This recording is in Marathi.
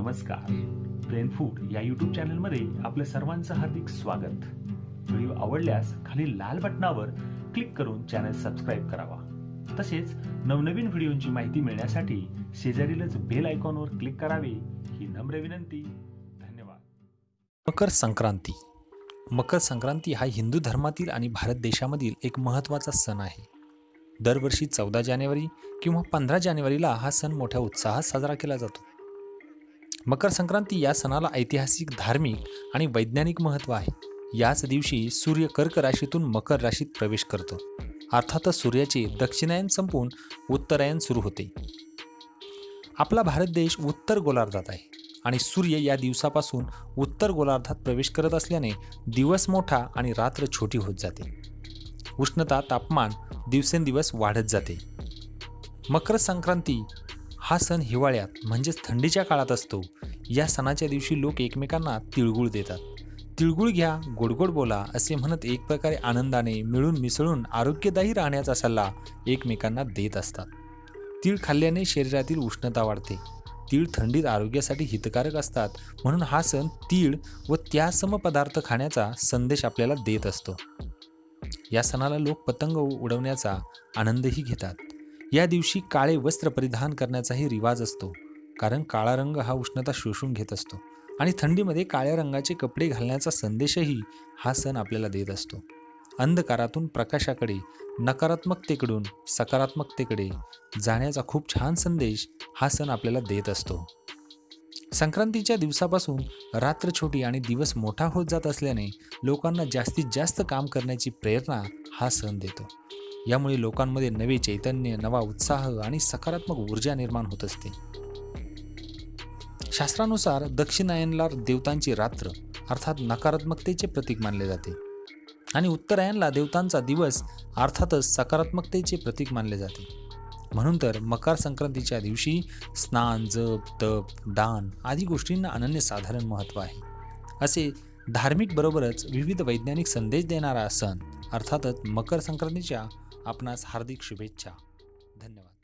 नमस्कार. प्लेन फूड या यूट्यूब चॅनलमध्ये आपल्या सर्वांचं हार्दिक स्वागत. व्हिडिओ आवडल्यास खाली लाल बटनावर क्लिक करून चॅनल सबस्क्राईब करावा. तसेच नवनवीन व्हिडिओंची माहिती मिळण्यासाठी शेजारीलच बेल आयकॉनवर क्लिक करावे ही नम्र विनंती. धन्यवाद. मकर संक्रांती. मकर संक्रांती हा हिंदू धर्मातील आणि भारत देशामधील एक महत्त्वाचा सण आहे. दरवर्षी चौदा जानेवारी किंवा पंधरा जानेवारीला हा सण मोठ्या उत्साहात साजरा केला जातो. मकर संक्रांती या सणाला ऐतिहासिक धार्मिक आणि वैज्ञानिक महत्त्व आहे. याच दिवशी सूर्य कर्क राशीतून मकर राशीत प्रवेश करतो. अर्थातच सूर्याचे दक्षिणायन संपून उत्तरायण सुरू होते. आपला भारत देश उत्तर गोलार्धात आहे आणि सूर्य या दिवसापासून उत्तर गोलार्धात प्रवेश करत असल्याने दिवस मोठा आणि रात्र छोटी होत जाते. उष्णता तापमान दिवसेंदिवस वाढत जाते. मकर संक्रांती हा सण हिवाळ्यात म्हणजेच थंडीच्या काळात असतो. या सणाच्या दिवशी लोक एकमेकांना तिळगुळ देतात. तिळगुळ घ्या गोडगोड बोला असे म्हणत एक प्रकारे आनंदाने मिळून मिसळून आरोग्यदायी राहण्याचा सल्ला एकमेकांना देत असतात. तीळ खाल्ल्याने शरीरातील उष्णता वाढते. तीळ थंडीत आरोग्यासाठी हितकारक असतात म्हणून हा सण तीळ व त्यासम पदार्थ खाण्याचा संदेश आपल्याला देत असतो. या सणाला लोक पतंग उडवण्याचा आनंदही घेतात. या दिवशी काळे वस्त्र परिधान करण्याचाही रिवाज असतो कारण काळा रंग हा उष्णता शोषून घेत असतो आणि थंडीमध्ये काळ्या रंगाचे कपडे घालण्याचा संदेशही हा सण आपल्याला देत असतो. अंधकारातून प्रकाशाकडे नकारात्मकतेकडून सकारात्मकतेकडे जाण्याचा खूप छान संदेश हा सण आपल्याला देत असतो. संक्रांतीच्या दिवसापासून रात्र छोटी आणि दिवस मोठा होत जात असल्याने लोकांना जास्तीत जास्त काम करण्याची प्रेरणा हा सण देतो. यामुळे लोकांमध्ये नवे चैतन्य नवा उत्साह आणि सकारात्मक ऊर्जा निर्माण होत असते. शास्त्रानुसार दक्षिणायनला देवतांची रात्र अर्थात नकारात्मकतेचे प्रतीक मानले जाते. आणि उत्तरायनला देवतांचा दिवस अर्थातच सकारात्मकतेचे प्रतीक मानले जाते. म्हणून तर मकर संक्रांतीच्या दिवशी स्नान जप तप दान आदी गोष्टींना अनन्यसाधारण महत्त्व आहे. असे धार्मिक बरोबरच विविध वैज्ञानिक संदेश देणारा सण अर्थातच मकर संक्रांतीच्या आपणास हार्दिक शुभेच्छा. धन्यवाद.